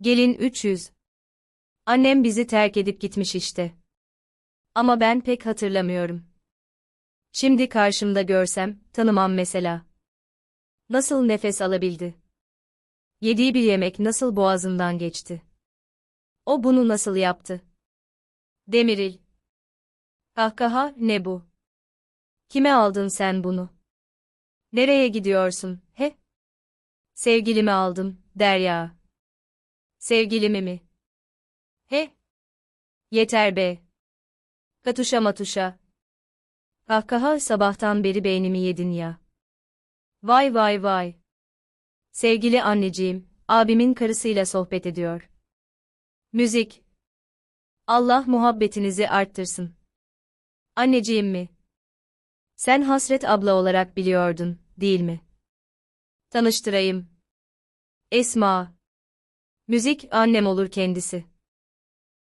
Gelin 300. Annem bizi terk edip gitmiş işte. Ama ben pek hatırlamıyorum. Şimdi karşımda görsem, tanımam mesela. Nasıl nefes alabildi? Yediği bir yemek nasıl boğazından geçti? O bunu nasıl yaptı? Demiril. Kahkaha, ne bu? Kime aldın sen bunu? Nereye gidiyorsun, he? Sevgilimi aldım, Derya. Sevgilimi mi? He? Yeter be. Katuşa matuşa. Kahkaha sabahtan beri beynimi yedin ya. Vay vay vay. Sevgili anneciğim, abimin karısıyla sohbet ediyor. Müzik. Allah muhabbetinizi arttırsın. Anneciğim mi? Sen Hasret abla olarak biliyordun, değil mi? Tanıştırayım. Esma. Müzik annem olur kendisi.